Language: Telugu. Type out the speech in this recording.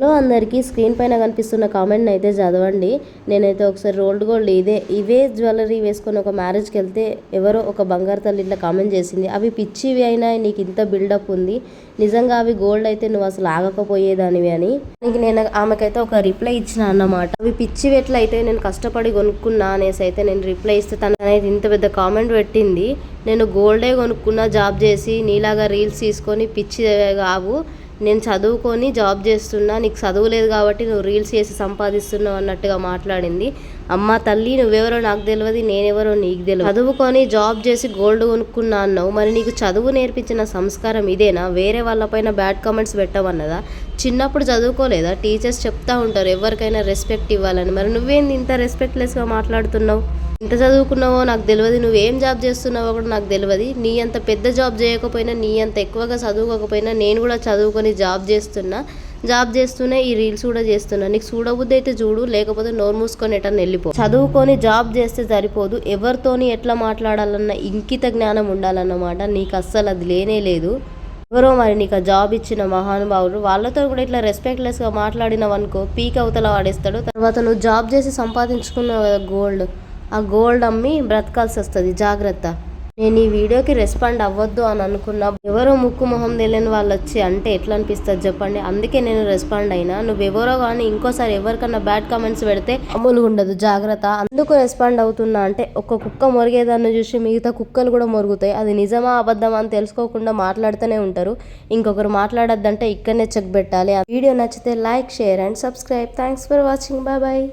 హలో అందరికీ స్క్రీన్ పైన కనిపిస్తున్న కామెంట్ని అయితే చదవండి. నేనైతే ఒకసారి రోల్డ్ గోల్డ్ ఇదే ఇవే జ్యువెలరీ వేసుకొని ఒక మ్యారేజ్కి వెళ్తే ఎవరో ఒక బంగారు తల్లి ఇట్లా కామెంట్ చేసింది. అవి పిచ్చివి అయినా నీకు ఇంత బిల్డప్ ఉంది. నిజంగా అవి గోల్డ్ అయితే నువ్వు అసలు ఆగకపోయేదానివి అని. నీకు నేను ఆమెకైతే ఒక రిప్లై ఇచ్చిన అన్నమాట. అవి పిచ్చివి ఎట్లా అయితే నేను కష్టపడి కొనుక్కున్నా అనేసి అయితే నేను రిప్లై ఇస్తే తన అనేది ఇంత పెద్ద కామెంట్ పెట్టింది. నేను గోల్డే కొనుక్కున్నా జాబ్ చేసి నీలాగా రీల్స్ తీసుకొని పిచ్చి కావు. నేను చదువుకొని జాబ్ చేస్తున్నా నీకు చదువు లేదు కాబట్టి నువ్వు రీల్స్ చేసి సంపాదిస్తున్నావు అన్నట్టుగా మాట్లాడింది. అమ్మ తల్లి నువ్వెవరో నాకు తెలియదు నేనెవరో నీకు తెలియదు చదువుకొని జాబ్ చేసి గోల్డ్ కొనుక్కున్నా అన్నావు. మరి నీకు చదువు నేర్పించిన సంస్కారం ఇదేనా? వేరే వాళ్ళపైన బ్యాడ్ కామెంట్స్ పెట్టమన్నదా? చిన్నప్పుడు చదువుకోలేదా? టీచర్స్ చెప్తా ఉంటారు ఎవరికైనా రెస్పెక్ట్ ఇవ్వాలని. మరి నువ్వేంది ఇంత రెస్పెక్ట్లెస్గా మాట్లాడుతున్నావు? ఎంత చదువుకున్నావో నాకు తెలియదు నువ్వేం జాబ్ చేస్తున్నావో కూడా నాకు తెలియదు నీ అంత పెద్ద జాబ్ చేయకపోయినా నీ అంత ఎక్కువగా చదువుకోకపోయినా నేను కూడా చదువుకొని జాబ్ చేస్తున్నా. జాబ్ చేస్తూనే ఈ రీల్స్ కూడా చేస్తున్నా. నీకు చూడబుద్ధి అయితే చూడు లేకపోతే నోరు మూసుకొని ఎటన్నా వెళ్ళిపో. చదువుకొని జాబ్ చేస్తే సరిపోదు. ఎవరితోని ఎట్లా మాట్లాడాలన్న ఇంకిత జ్ఞానం ఉండాలన్నమాట. నీకు అస్సలు అది లేనే లేదు. ఎవరో మరి నీకు ఆ జాబ్ ఇచ్చిన మహానుభావుడు వాళ్ళతో కూడా ఇట్లా రెస్పెక్ట్లెస్గా మాట్లాడినవనుకో పీక్ అవతల వాడేస్తాడు. తర్వాత నువ్వు జాబ్ చేసి సంపాదించుకున్నావు కదా గోల్డ్ ఆ గోల్డ్ అమ్మి బ్రతకాల్సి వస్తుంది జాగ్రత్త. నేను ఈ వీడియోకి రెస్పాండ్ అవ్వద్దు అని అనుకున్నా. ఎవరో ముక్కు మొహం తెలియని వాళ్ళు వచ్చి అంటే ఎట్లా అనిపిస్తుంది చెప్పండి? అందుకే నేను రెస్పాండ్ అయినా. నువ్వెవరో కానీ ఇంకోసారి ఎవరికన్నా బ్యాడ్ కామెంట్స్ పెడితే అమలుగా ఉండదు జాగ్రత్త. అందుకు రెస్పాండ్ అవుతున్నా అంటే ఒక కుక్క మొరిగేదాన్ని చూసి మిగతా కుక్కలు కూడా మొరుగుతాయి. అది నిజమా అబద్ధమా అని తెలుసుకోకుండా మాట్లాడుతూనే ఉంటారు. ఇంకొకరు మాట్లాడొద్దంటే ఇక్కడనే చెక్ పెట్టాలి. ఆ వీడియో నచ్చితే like share and subscribe thanks for watching bye bye